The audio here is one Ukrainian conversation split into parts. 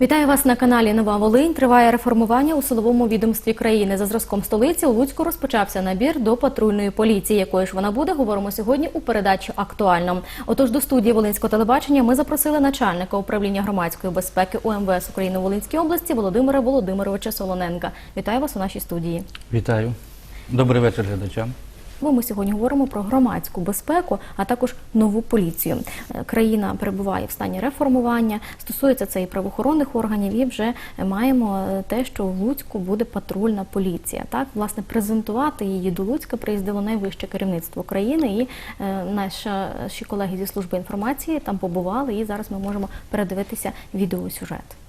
Вітаю вас на каналі Нова Волинь. Триває реформування у силовому відомстві країни. За зразком столиці у Луцьку розпочався набір до патрульної поліції. Якою ж вона буде, говоримо сьогодні у передачі актуально. Отож, до студії Волинського телебачення ми запросили начальника управління громадської безпеки УМВС України в Волинській області Володимира Володимировича Солоненка. Вітаю вас у нашій студії. Вітаю. Добрий вечір глядачам. Бо ми сьогодні говоримо про громадську безпеку, а також нову поліцію. Е, Країна перебуває в стані реформування. Стосується це і правоохоронних органів. І вже маємо е, те, що в Луцьку буде патрульна поліція. Так, власне, презентувати її до Луцька приїздило найвище керівництво країни. І е, наші колеги зі служби інформації там побували. І зараз ми можемо передивитися відеосюжет.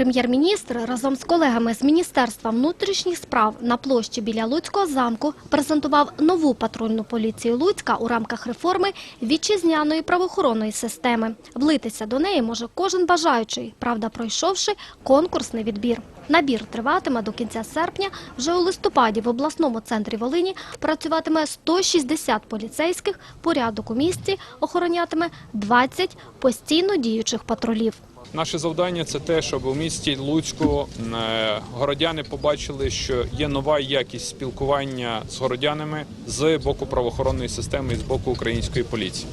Прем'єр-міністр разом з колегами з Міністерства внутрішніх справ на площі біля Луцького замку презентував нову патрульну поліцію Луцька у рамках реформи вітчизняної правоохоронної системи. Влитися до неї може кожен бажаючий, правда, пройшовши конкурсний відбір. Набір триватиме до кінця серпня. Вже у листопаді в обласному центрі Волині працюватиме 160 поліцейських, порядок у місті охоронятиме 20 постійно діючих патрулів. Наше завдання це те, щоб у місті Луцьку е, городяни побачили, що є нова якість спілкування з городянами з боку правоохоронної системи і з боку української поліції.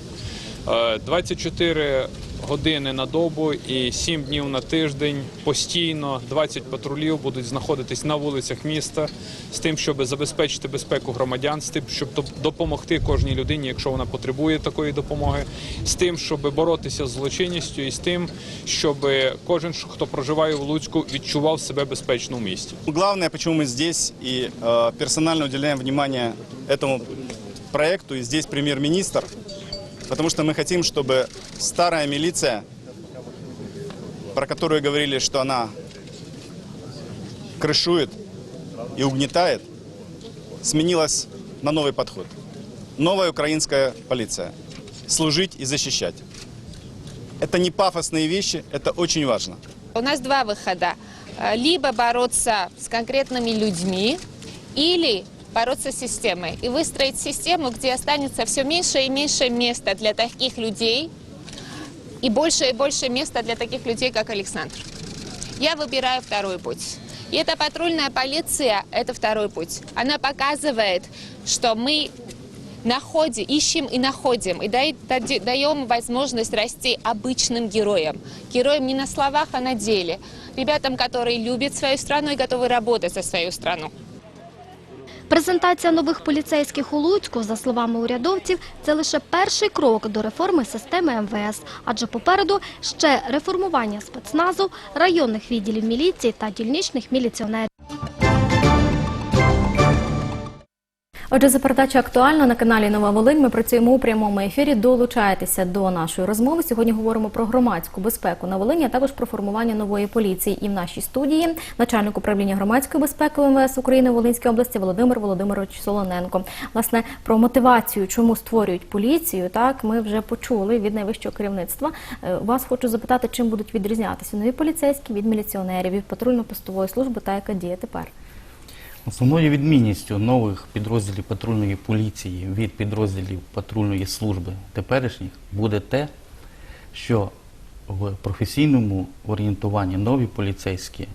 Е, 24 години на добу і 7 днів на тиждень постійно 20 патрулів будуть знаходитись на вулицях міста з тим, щоб забезпечити безпеку громадян, з тим, щоб доп- допомогти кожній людині, якщо вона потребує такої допомоги, з тим, щоб боротися з злочинністю, і з тим, щоб кожен, хто проживає в Луцьку, відчував себе безпечно в місті. Главное, почему мы здесь и э, персонально уделяем внимание этому проекту, и здесь премьер-министр, Потому что мы хотим, чтобы старая милиция, про которую говорили, что она крышует и угнетает, сменилась на новый подход. Новая украинская полиция. Служить и защищать. Это не пафосные вещи, это очень важно. У нас два выхода. Э, Либо бороться с конкретными людьми, или бороться с системой. И выстроить систему, где останется все меньше и меньше места для таких людей, и больше и больше места для таких людей, как Александр. Я выбираю второй путь. И эта патрульная полиция – это второй путь. Она показывает, что мы находим, ищем и находим, и даем возможность расти обычным героям. Героям не на словах, а на деле. Ребятам, которые любят свою страну и готовы работать за свою страну. Презентація нових поліцейських у Луцьку, за словами урядовців, це лише перший крок до реформи системи МВС. Адже попереду ще реформування спецназу, районних відділів міліції та дільничних міліціонерів. Отже, за передача актуальна на каналі Нова Волинь. Ми працюємо у прямому ефірі. Долучайтеся до нашої розмови. Сьогодні говоримо про громадську безпеку на Волині, а також про формування нової поліції. І в нашій студії начальник управління громадської безпеки УМВС України в Волинській області Володимир Володимирович Солоненко. Власне про мотивацію, чому створюють поліцію, так ми вже почули від найвищого керівництва. Е, Вас хочу запитати, чим будуть відрізнятися нові поліцейські від міліціонерів, від патрульно-постової служби та яка діє тепер. Основною відмінністю нових підрозділів патрульної поліції від підрозділів патрульної служби теперішніх буде те, що в професійному орієнтуванні нові поліцейські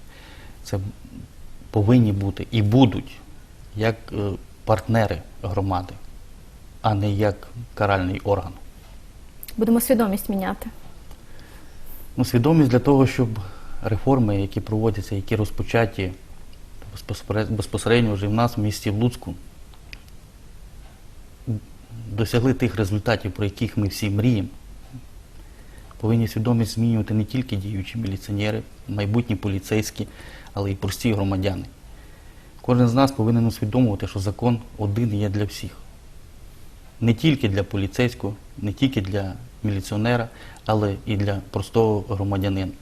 це повинні бути і будуть як е, партнери громади, а не як каральний орган. Будемо свідомість міняти. Ну, свідомість для того, щоб реформи, які проводяться, які розпочаті безпосередньо вже в нас в місті в Луцьку, досягли тих результатів, про яких ми всі мріємо, повинні свідомість змінювати не тільки діючі міліціонери, майбутні поліцейські, але й прості громадяни. Кожен з нас повинен усвідомувати, що закон один є для всіх. Не тільки для поліцейського, не тільки для міліціонера, але і для простого громадянина.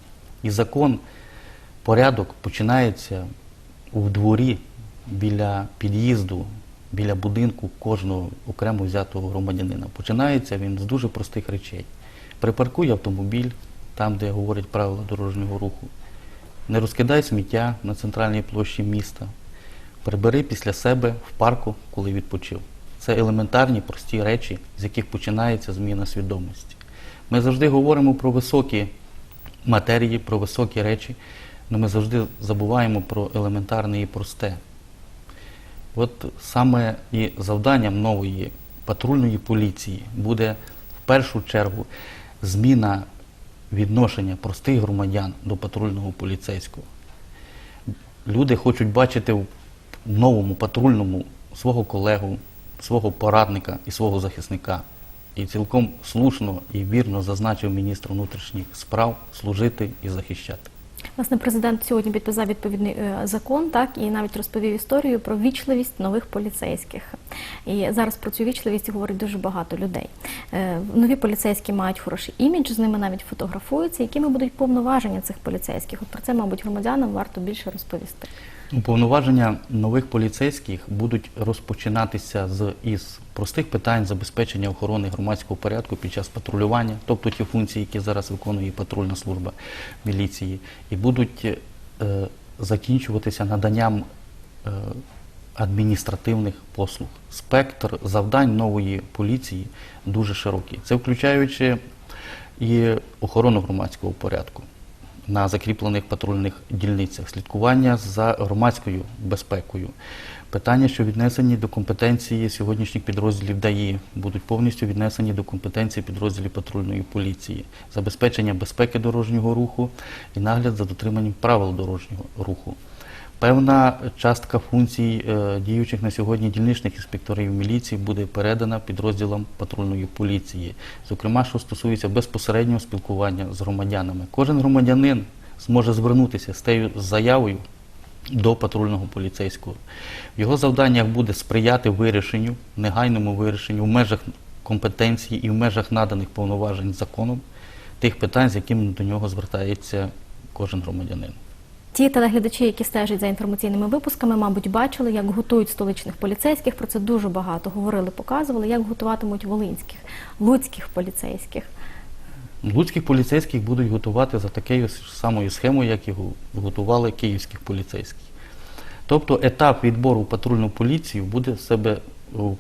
І закон, порядок починається у дворі біля під'їзду, біля будинку кожного окремо взятого громадянина. Починається він з дуже простих речей. Припаркуй автомобіль там, де говорять правила дорожнього руху. Не розкидай сміття на центральній площі міста. Прибери після себе в парку, коли відпочив. Це елементарні прості речі, з яких починається зміна свідомості. Ми завжди говоримо про високі матерії, про високі речі, але ми завжди забуваємо про елементарне і просте. От саме і завданням нової патрульної поліції буде в першу чергу зміна відношення простих громадян до патрульного поліцейського. Люди хочуть бачити в новому патрульному свого колегу, свого порадника і свого захисника. І цілком слушно і вірно зазначив міністр внутрішніх справ служити і захищати. Власне, президент сьогодні підписав відповідний е, закон, так і навіть розповів історію про вічливість нових поліцейських. І зараз про цю вічливість говорить дуже багато людей. Е, Нові поліцейські мають хороший імідж, з ними навіть фотографуються. Якими будуть повноваження цих поліцейських? От про це, мабуть, громадянам варто більше розповісти. Повноваження нових поліцейських будуть розпочинатися з із простих питань забезпечення охорони громадського порядку під час патрулювання, тобто ті функції, які зараз виконує патрульна служба міліції, і будуть е, закінчуватися наданням е, адміністративних послуг. Спектр завдань нової поліції дуже широкий. Це включаючи і охорону громадського порядку на закріплених патрульних дільницях, слідкування за громадською безпекою. Питання, що віднесені до компетенції сьогоднішніх підрозділів ДАІ, будуть повністю віднесені до компетенції підрозділів патрульної поліції, забезпечення безпеки дорожнього руху і нагляд за дотриманням правил дорожнього руху. Певна частка функцій е, діючих на сьогодні дільничних інспекторів міліції буде передана підрозділам патрульної поліції. Зокрема, що стосується безпосереднього спілкування з громадянами. Кожен громадянин зможе звернутися з з заявою до патрульного поліцейського. В його завданнях буде сприяти вирішенню, негайному вирішенню в межах компетенції і в межах наданих повноважень законом тих питань, з якими до нього звертається кожен громадянин. Ті телеглядачі, які стежать за інформаційними випусками, мабуть, бачили, як готують столичних поліцейських. Про це дуже багато говорили, показували, як готуватимуть волинських, луцьких поліцейських. Луцьких поліцейських будуть готувати за такою самою схемою, як і готували київських поліцейських. Тобто етап відбору патрульну поліцію буде в себе е,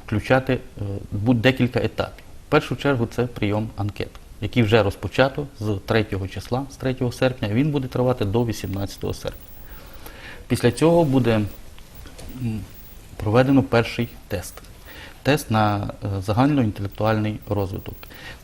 включати е, декілька етапів. В першу чергу це прийом анкет, який вже розпочато з 3 числа, з 3 серпня, він буде тривати до 18 серпня. Після цього буде проведено перший тест. Тест на е, загальноінтелектуальний розвиток.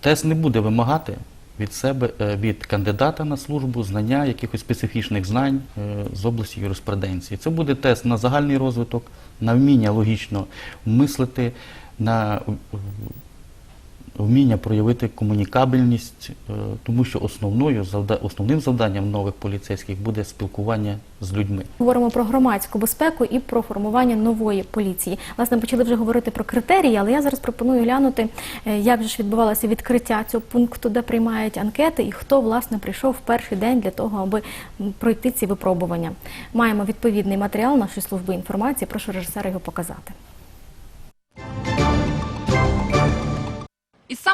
Тест не буде вимагати від себе, е, від кандидата на службу знання якихось специфічних знань е, з області юриспруденції. Це буде тест на загальний розвиток, на вміння логічно мислити, на вміння проявити комунікабельність, е, тому що основною основним завданням нових поліцейських буде спілкування з людьми. Говоримо про громадську безпеку і про формування нової поліції. Власне, почали вже говорити про критерії, але я зараз пропоную глянути, е, як же ж відбувалося відкриття цього пункту, де приймають анкети, і хто власне прийшов в перший день для того, аби пройти ці випробування. Маємо відповідний матеріал нашої служби інформації. Прошу режисера його показати.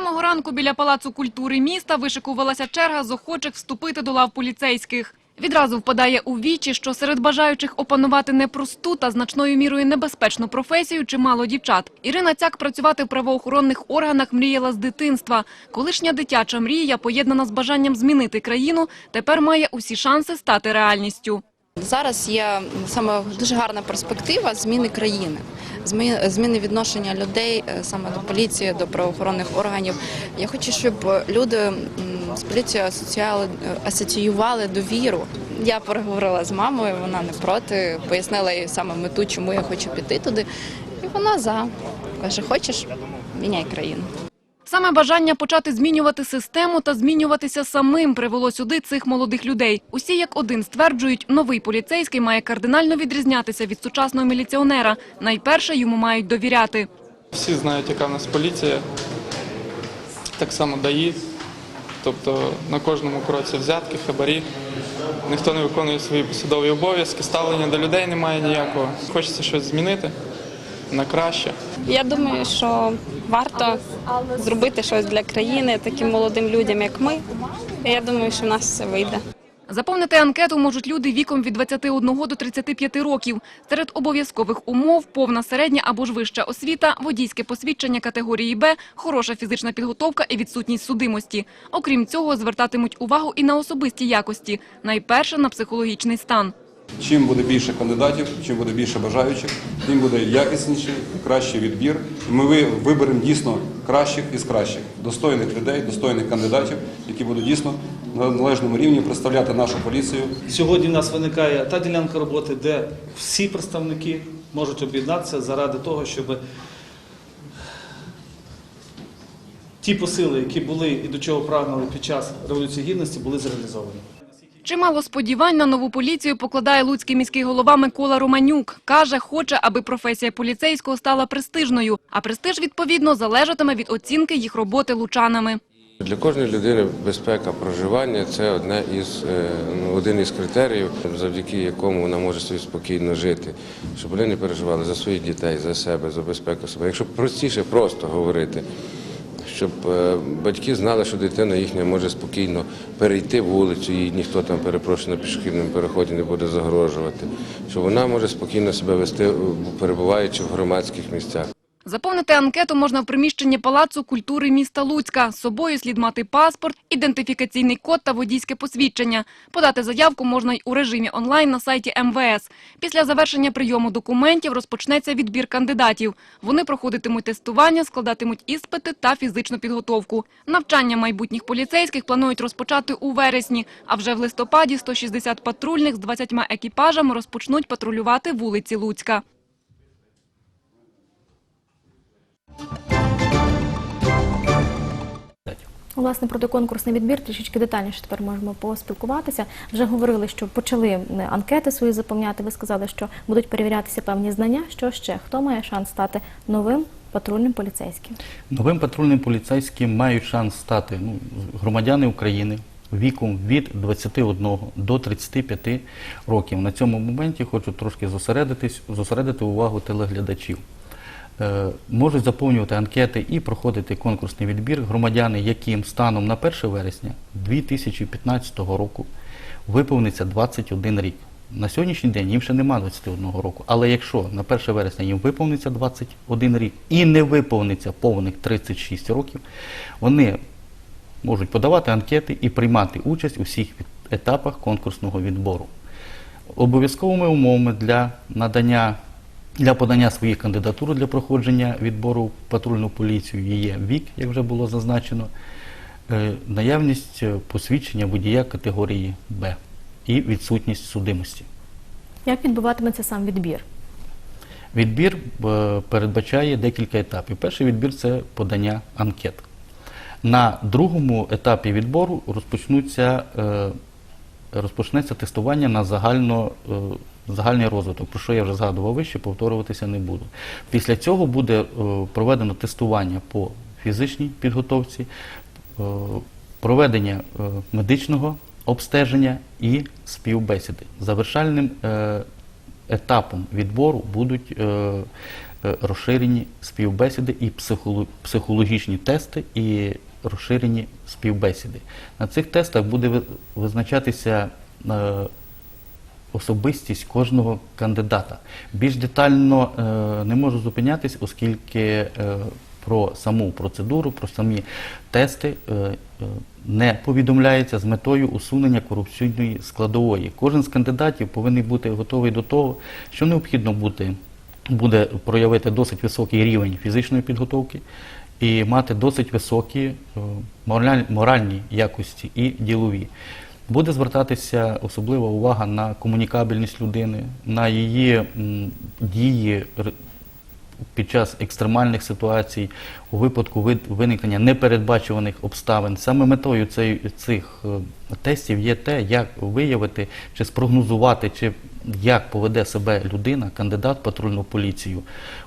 Самого ранку біля Палацу культури міста вишикувалася черга з охочих вступити до лав поліцейських. Відразу впадає у вічі, що серед бажаючих опанувати непросту та значною мірою небезпечну професію чимало дівчат. Ірина Цяк працювати в правоохоронних органах мріяла з дитинства. Колишня дитяча мрія, поєднана з бажанням змінити країну, тепер має усі шанси стати реальністю. Зараз є саме дуже гарна перспектива зміни країни, змі- зміни відношення людей е, саме до поліції, до правоохоронних органів. Я хочу, щоб люди з поліцією асоціювали, асоціювали довіру. Я переговорила з мамою, вона не проти, пояснила їй саме мету, чому я хочу піти туди. І вона за каже: хочеш, міняй країну. Саме бажання почати змінювати систему та змінюватися самим привело сюди цих молодих людей. Усі як один стверджують, новий поліцейський має кардинально відрізнятися від сучасного міліціонера. Найперше йому мають довіряти. Всі знають, яка в нас поліція, так само ДАІ. Тобто на кожному кроці взятки, хабарі. Ніхто не виконує свої посадові обов'язки, ставлення до людей немає ніякого. Хочеться щось змінити на краще. Я думаю, що варто зробити щось для країни таким молодим людям, як ми. Я думаю, що в нас все вийде. Заповнити анкету можуть люди віком від 21 до 35 років. Серед обов'язкових умов – повна середня або ж вища освіта, водійське посвідчення категорії «Б», хороша фізична підготовка і відсутність судимості. Окрім цього, звертатимуть увагу і на особисті якості. Найперше – на психологічний стан. Чим буде більше кандидатів, чим буде більше бажаючих, тим буде якісніший, кращий відбір. І ми виберемо дійсно кращих із кращих, достойних людей, достойних кандидатів, які будуть дійсно на належному рівні представляти нашу поліцію Сьогодні в нас виникає та ділянка роботи, де всі представники можуть об'єднатися заради того, щоб ті посили, які були і до чого прагнули під час Революції Гідності, були зреалізовані. Чимало сподівань на нову поліцію покладає луцький міський голова Микола Романюк. Каже, хоче, аби професія поліцейського стала престижною. А престиж, відповідно, залежатиме від оцінки їх роботи лучанами. Для кожної людини безпека проживання це одне із е, ну, один із критеріїв, завдяки якому вона може собі спокійно жити, щоб вони не переживали за своїх дітей, за себе, за безпеку себе. Якщо простіше просто говорити, щоб е, батьки знали, що дитина їхня може спокійно перейти вулицю, їй ніхто там перепрошено на пішохідному переході не буде загрожувати, що вона може спокійно себе вести, перебуваючи в громадських місцях. Заповнити анкету можна в приміщенні Палацу культури міста Луцька. З собою слід мати паспорт, ідентифікаційний код та водійське посвідчення. Подати заявку можна й у режимі онлайн на сайті МВС. Після завершення прийому документів розпочнеться відбір кандидатів. Вони проходитимуть тестування, складатимуть іспити та фізичну підготовку. Навчання майбутніх поліцейських планують розпочати у вересні, а вже в листопаді 160 патрульних з 20 екіпажами розпочнуть патрулювати вулиці Луцька. Власне, про конкурсний відбір трішечки детальніше тепер можемо поспілкуватися. Вже говорили, що почали анкети свої заповняти. Ви сказали, що будуть перевірятися певні знання. Що ще? Хто має шанс стати новим патрульним поліцейським? Новим патрульним поліцейським мають шанс стати ну, громадяни України віком від 21 до 35 років. На цьому моменті хочу трошки зосередитись, зосередити увагу телеглядачів. Е, можуть заповнювати анкети і проходити конкурсний відбір громадяни, яким станом на 1 вересня 2015 року виповниться 21 рік. На сьогоднішній день їм ще немає 21 року, але якщо на 1 вересня їм виповниться 21 рік і не виповниться повних 36 років, вони можуть подавати анкети і приймати участь у всіх етапах конкурсного відбору. Обов'язковими умовами для надання для подання своїх кандидатур для проходження відбору в патрульну поліцію є вік, як вже було зазначено, е, наявність е, посвідчення водія категорії Б і відсутність судимості. Як відбуватиметься сам відбір? Відбір е, передбачає декілька етапів. Перший відбір це подання анкет. На другому етапі відбору розпочнуться, розпочнеться тестування на загально, е, загальний розвиток, про що я вже згадував вище, повторюватися не буду. Після цього буде е, проведено тестування по фізичній підготовці, е, проведення е, медичного обстеження і співбесіди. Завершальним етапом відбору будуть розширені співбесіди і психологічні тести і розширені співбесіди. На цих тестах буде визначатися особистість кожного кандидата. Більш детально е, не можу зупинятись, оскільки е, про саму процедуру, про самі тести е, не повідомляється з метою усунення корупційної складової. Кожен з кандидатів повинен бути готовий до того, що необхідно бути, буде проявити досить високий рівень фізичної підготовки і мати досить високі моральні якості і ділові. Буде звертатися особлива увага на комунікабельність людини, на її дії під час екстремальних ситуацій, у випадку виникнення непередбачуваних обставин. Саме метою цих е, тестів є те, як виявити чи спрогнозувати, чи як поведе себе людина, кандидат патрульну поліцію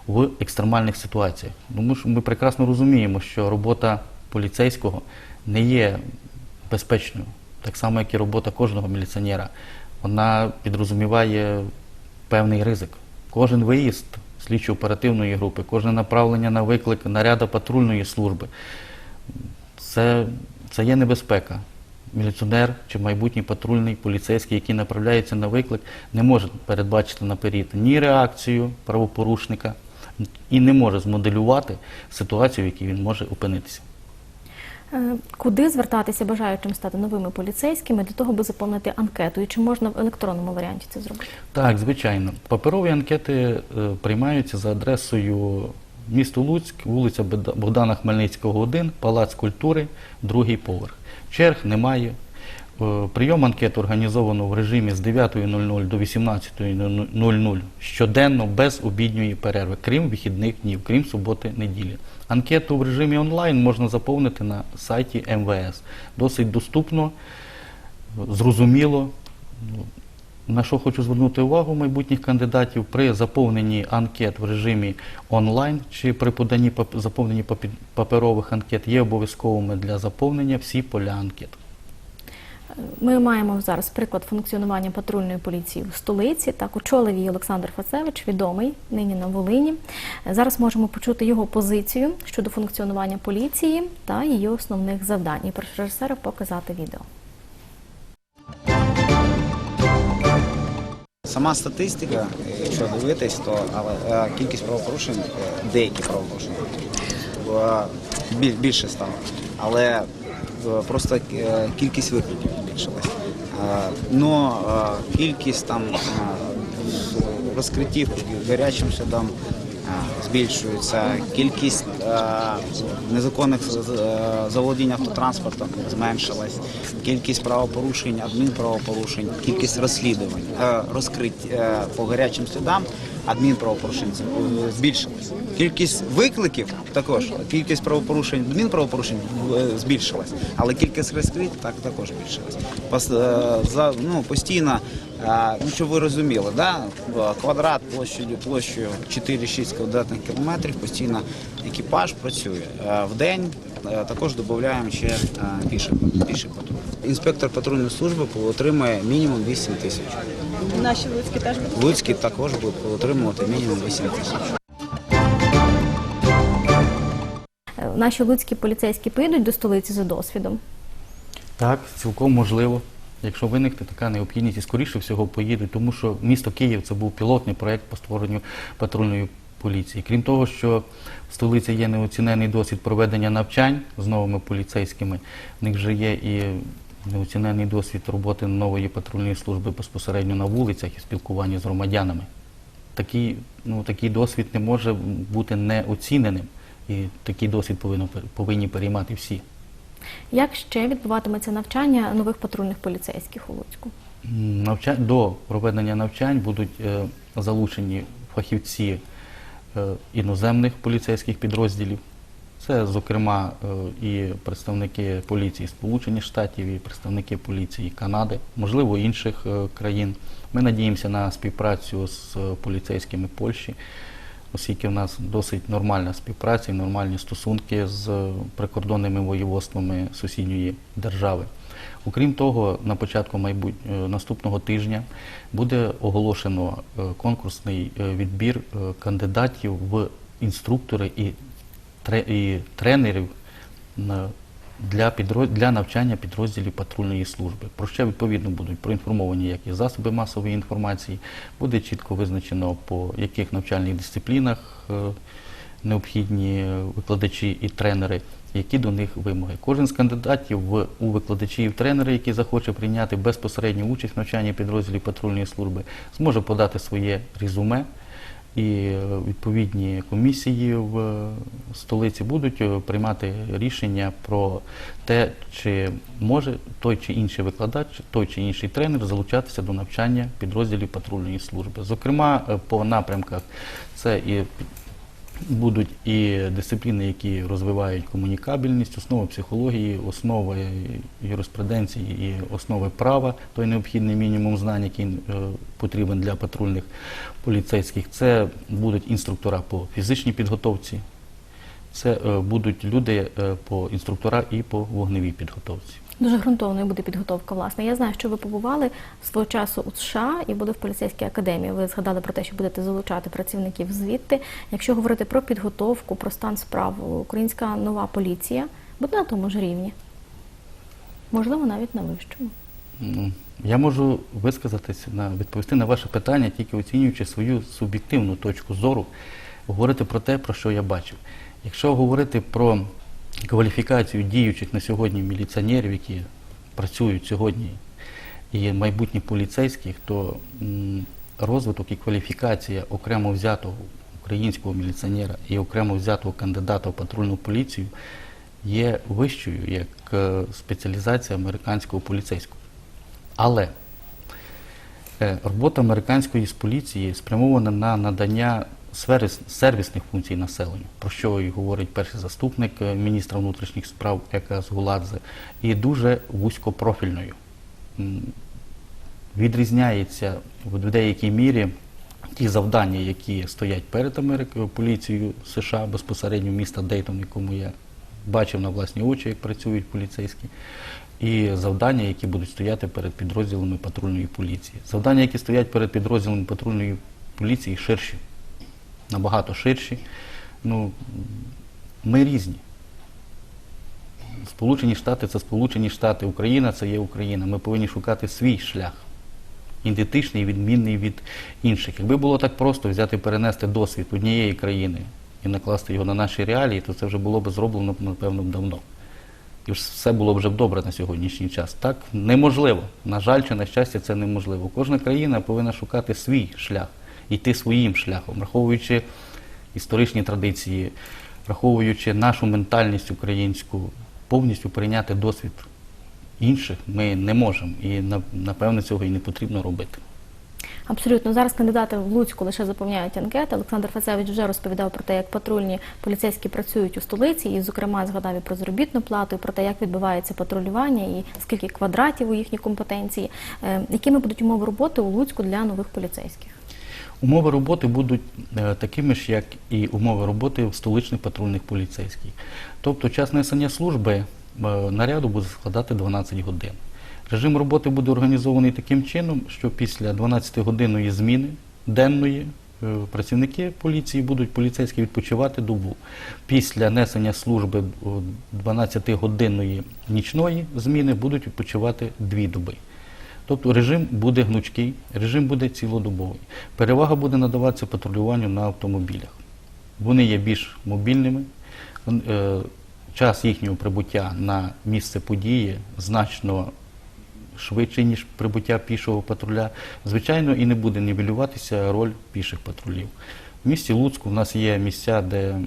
в екстремальних ситуаціях. Тому що ми прекрасно розуміємо, що робота поліцейського не є безпечною, так само, як і робота кожного міліціонера. Вона підрозуміває певний ризик. Кожен виїзд слідчо-оперативної групи, кожне направлення на виклик наряда патрульної служби це, це є небезпека. міліціонер чи майбутній патрульний поліцейський, який направляється на виклик, не може передбачити наперед ні реакцію правопорушника і не може змоделювати ситуацію, в якій він може опинитися. Е, Куди звертатися бажаючим стати новими поліцейськими для того, аби заповнити анкету? І чи можна в електронному варіанті це зробити? Так, звичайно. Паперові анкети е, приймаються за адресою місто Луцьк, вулиця Богда- Богдана Хмельницького, 1, Палац культури, другий поверх. Черг немає. Е, Прийом анкет організовано в режимі з 9.00 до 18.00 щоденно без обідньої перерви, крім вихідних днів, крім суботи, неділі. Анкету в режимі онлайн можна заповнити на сайті МВС. Досить доступно, зрозуміло. На що хочу звернути увагу майбутніх кандидатів при заповненні анкет в режимі онлайн чи при поданні заповненні паперових анкет є обов'язковими для заповнення всі поля анкет. Ми маємо зараз приклад функціонування патрульної поліції в столиці. Так, очолив її Олександр Фацевич, відомий нині на Волині. Зараз можемо почути його позицію щодо функціонування поліції та її основних завдань. І прошу режисера показати відео. Сама статистика, якщо дивитись, то але е, кількість правопорушень, е, деякі правопорушення е, більше стало. Але просто е, кількість викликів збільшилась. Е, Но е, кількість там е, розкриттів гарячим судам е, збільшується, кількість е, незаконних е, заволодінь автотранспортом зменшилась, кількість правопорушень, адмінправопорушень, кількість розслідувань, е, розкрить е, по гарячим слідам адмінправопорушень е, збільшилась. Кількість викликів також, кількість правопорушень, адмінправопорушень е, збільшилась, але кількість розкрить так також збільшилась. Е, ну, постійно, е, ну, щоб ви розуміли, да? квадрат площею, площею 4-6 квадратних кілометрів постійно екіпаж працює. В день також додаємо ще піший патруль. Інспектор патрульної служби отримує мінімум 8 тисяч. Наші Луцькі теж будуть. Луцькі також будуть отримувати мінімум 8 тисяч. Наші луцькі поліцейські поїдуть до столиці за досвідом. Так, цілком можливо. Якщо виникне така необхідність, і скоріше всього поїдуть, тому що місто Київ це був пілотний проєкт по створенню патрульної поліції. Крім того, що в столиці є неоцінений досвід проведення навчань з новими поліцейськими, в них вже є і неоцінений досвід роботи нової патрульної служби безпосередньо на вулицях і спілкування з громадянами. Такий, ну, такий досвід не може бути неоціненим, і такий досвід повинно, повинні переймати всі. Як ще відбуватиметься навчання нових патрульних поліцейських у Луцьку? Навча... До проведення навчань будуть е, залучені фахівці е, іноземних поліцейських підрозділів. Це, зокрема, е, і представники поліції Сполучених Штатів, і представники поліції Канади, можливо, інших е, країн. Ми надіємося на співпрацю з е, поліцейськими Польщі, оскільки в нас досить нормальна співпраця і нормальні стосунки з прикордонними воєводствами сусідньої держави. Окрім того, на початку майбут... е, наступного тижня буде оголошено конкурсний відбір кандидатів в інструктори і. І тренерів для, підроз... для навчання підрозділів патрульної служби. Про що відповідно будуть проінформовані як і засоби масової інформації, буде чітко визначено по яких навчальних дисциплінах е, необхідні викладачі і тренери, які до них вимоги. Кожен з кандидатів в, у викладачі і в тренери, який захоче прийняти безпосередню участь в навчанні підрозділів патрульної служби, зможе подати своє резюме. І відповідні комісії в е, столиці будуть е, приймати рішення про те, чи може той чи інший викладач, той чи інший тренер залучатися до навчання підрозділів патрульної служби. Зокрема, е, по напрямках це і Будуть і дисципліни, які розвивають комунікабельність, основи психології, основи юриспруденції і основи права, той необхідний мінімум знань, який е, потрібен для патрульних поліцейських. Це будуть інструктора по фізичній підготовці, це е, будуть люди е, по інструктора і по вогневій підготовці. Дуже ґрунтовною буде підготовка, власне. Я знаю, що ви побували свого часу у США і були в поліцейській академії. Ви згадали про те, що будете залучати працівників звідти. Якщо говорити про підготовку, про стан справ, українська нова поліція буде на тому ж рівні. можливо, навіть на вищому. Ну, я можу висказатися на відповісти на ваше питання, тільки оцінюючи свою суб'єктивну точку зору, говорити про те, про що я бачив. Якщо говорити про кваліфікацію діючих на сьогодні міліціонерів, які працюють сьогодні, і майбутніх поліцейських, то розвиток і кваліфікація окремо взятого українського міліціонера і окремо взятого кандидата в патрульну поліцію є вищою як е, спеціалізація американського поліцейського. Але е, робота американської поліції спрямована на надання сфери сервісних функцій населенню, про що і говорить перший заступник е, міністра внутрішніх справ Ека Згуладзе, і дуже вузькопрофільною. Відрізняється в деякій мірі ті завдання, які стоять перед Америкою, поліцією США безпосередньо міста Дейтон, якому я бачив на власні очі, як працюють поліцейські, і завдання, які будуть стояти перед підрозділами патрульної поліції. Завдання, які стоять перед підрозділами патрульної поліції, ширші, набагато ширші. Ну, ми різні. Сполучені Штати це Сполучені Штати, Україна це є Україна. Ми повинні шукати свій шлях, ідентичний, відмінний від інших. Якби було так просто взяти перенести досвід однієї країни і накласти його на наші реалії, то це вже було б зроблено, напевно, давно. І все було б вже добре на сьогоднішній час. Так неможливо. На жаль, чи на щастя, це неможливо. Кожна країна повинна шукати свій шлях, йти своїм шляхом, враховуючи історичні традиції, враховуючи нашу ментальність українську, повністю прийняти досвід інших ми не можемо. І на- напевно цього і не потрібно робити. Абсолютно зараз кандидати в Луцьку лише заповняють анкети. Олександр Фацевич вже розповідав про те, як патрульні поліцейські працюють у столиці, і, зокрема, згадав і про заробітну плату, і про те, як відбувається патрулювання, і скільки квадратів у їхній компетенції. Е, Якими будуть умови роботи у Луцьку для нових поліцейських? Умови роботи будуть е, такими ж, як і умови роботи в столичних патрульних поліцейських. Тобто час несення служби е, наряду буде складати 12 годин. Режим роботи буде організований таким чином, що після 12-годинної зміни денної е, працівники поліції будуть поліцейські відпочивати добу. Після несення служби 12-годинної нічної зміни будуть відпочивати дві доби. Тобто режим буде гнучкий, режим буде цілодобовий. Перевага буде надаватися патрулюванню на автомобілях. Вони є більш мобільними. Е, Час їхнього прибуття на місце події значно швидше, ніж прибуття пішого патруля. Звичайно, і не буде нівелюватися роль піших патрулів. В місті Луцьку в нас є місця, де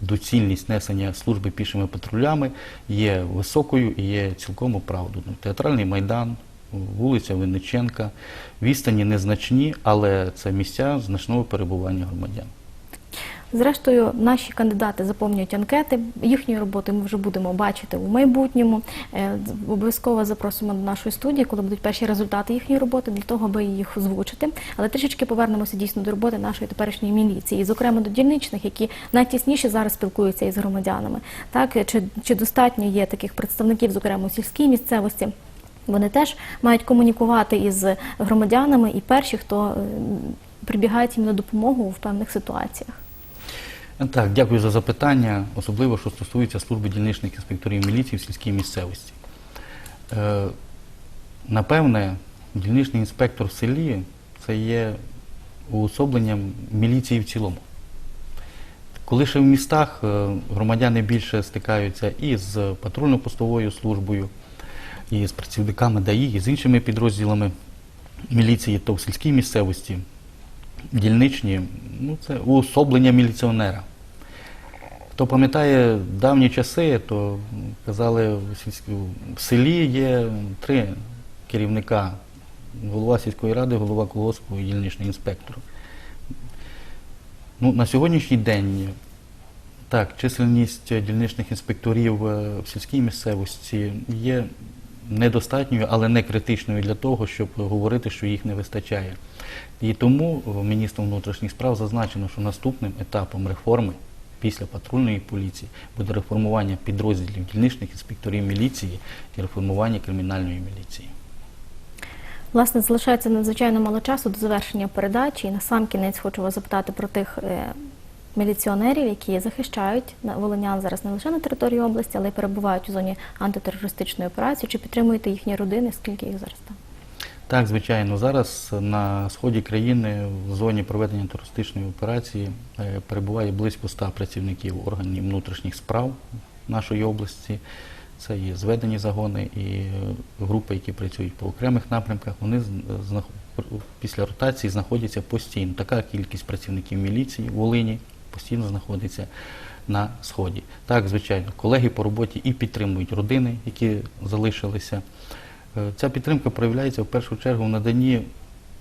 доцільність несення служби пішими патрулями є високою і є цілком оправданою. Театральний майдан, вулиця Винниченка, відстані незначні, але це місця значного перебування громадян. Зрештою, наші кандидати заповнюють анкети. Їхньої роботи ми вже будемо бачити у майбутньому. Е, Обов'язково запросимо до нашої студії, коли будуть перші результати їхньої роботи, для того, аби їх озвучити. Але трішечки повернемося дійсно до роботи нашої теперішньої міліції, зокрема до дільничних, які найтісніше зараз спілкуються із громадянами. Так чи, чи достатньо є таких представників, зокрема у сільській місцевості? Вони теж мають комунікувати із громадянами і перші, хто е, прибігають їм на допомогу в певних ситуаціях. Так, дякую за запитання, особливо що стосується служби дільничних інспекторів міліції в сільській місцевості. Е, напевне, дільничний інспектор в селі це є уособленням міліції в цілому. Коли ще в містах е, громадяни більше стикаються і з патрульно-постовою службою, і з працівниками ДАІ, і з іншими підрозділами міліції, то в сільській місцевості дільничні, ну це уособлення міліціонера. Хто пам'ятає давні часи, то казали, в селі є три керівника: голова сільської ради, голова колгоспу і дільничний інспектор. Ну, на сьогоднішній день так, чисельність дільничних інспекторів е, в сільській місцевості є недостатньою, але не критичною для того, щоб говорити, що їх не вистачає. І тому міністром внутрішніх справ зазначено, що наступним етапом реформи після патрульної поліції буде реформування підрозділів дільничних інспекторів міліції і реформування кримінальної міліції. Власне, залишається надзвичайно мало часу до завершення передачі. І на сам кінець хочу вас запитати про тих е, міліціонерів, які захищають волинян зараз не лише на території області, але й перебувають у зоні антитерористичної операції. Чи підтримуєте їхні родини? Скільки їх зараз там? Так, звичайно, зараз на сході країни в зоні проведення терористичної операції е, перебуває близько 100 працівників органів внутрішніх справ нашої області. Це є зведені загони і е, групи, які працюють по окремих напрямках. Вони знах- після ротації знаходяться постійно. Така кількість працівників міліції в Волині постійно знаходиться на сході. Так, звичайно, колеги по роботі і підтримують родини, які залишилися. Е, Ця підтримка проявляється в першу чергу в наданні,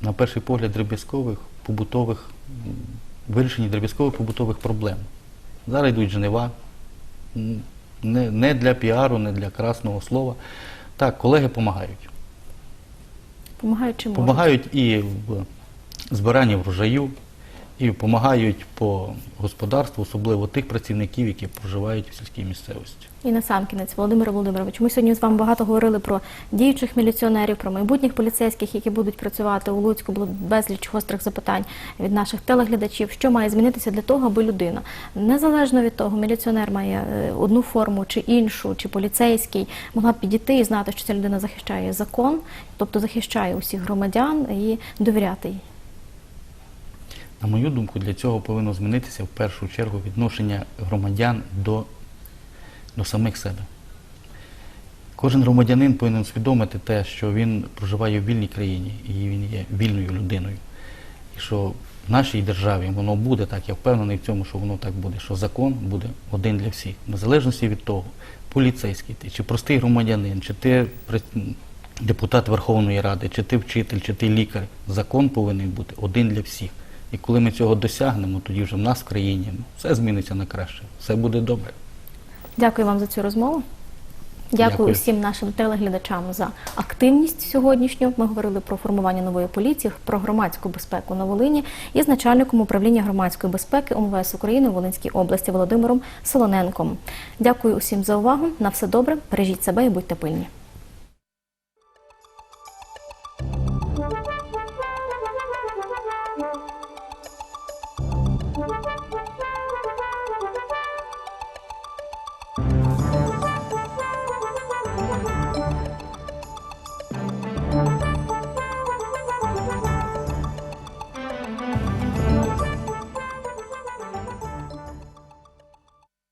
на перший погляд, дріб'язкових побутових, вирішенні дріб'язкових побутових проблем. Зараз йдуть жнива, не, не для піару, не для красного слова. Так, колеги допомагають. Помагають чи можуть? Помагають і в збиранні врожаю, і допомагають по господарству, особливо тих працівників, які проживають в сільській місцевості. І на сам кінець, Володимире Володимировичу, ми сьогодні з вами багато говорили про діючих міліціонерів, про майбутніх поліцейських, які будуть працювати у Луцьку. Було безліч гострих запитань від наших телеглядачів, що має змінитися для того, аби людина, незалежно від того, міліціонер має е, одну форму чи іншу, чи поліцейський, могла б підійти і знати, що ця людина захищає закон, тобто захищає усіх громадян і довіряти їй. На мою думку, для цього повинно змінитися в першу чергу відношення громадян до, до самих себе. Кожен громадянин повинен усвідомити те, що він проживає в вільній країні і він є вільною людиною. І що в нашій державі воно буде так, я впевнений в цьому, що воно так буде, що закон буде один для всіх. в Незалежності від того, поліцейський ти, чи простий громадянин, чи ти депутат Верховної Ради, чи ти вчитель, чи ти лікар, закон повинен бути один для всіх. І коли ми цього досягнемо, тоді вже в нас в країні все зміниться на краще, все буде добре. Дякую вам за цю розмову. Дякую, Дякую. усім нашим телеглядачам за активність сьогоднішню. Ми говорили про формування нової поліції, про громадську безпеку на Волині із начальником управління громадської безпеки УМВС України у Волинській області Володимиром Солоненком. Дякую усім за увагу. На все добре. Бережіть себе і будьте пильні.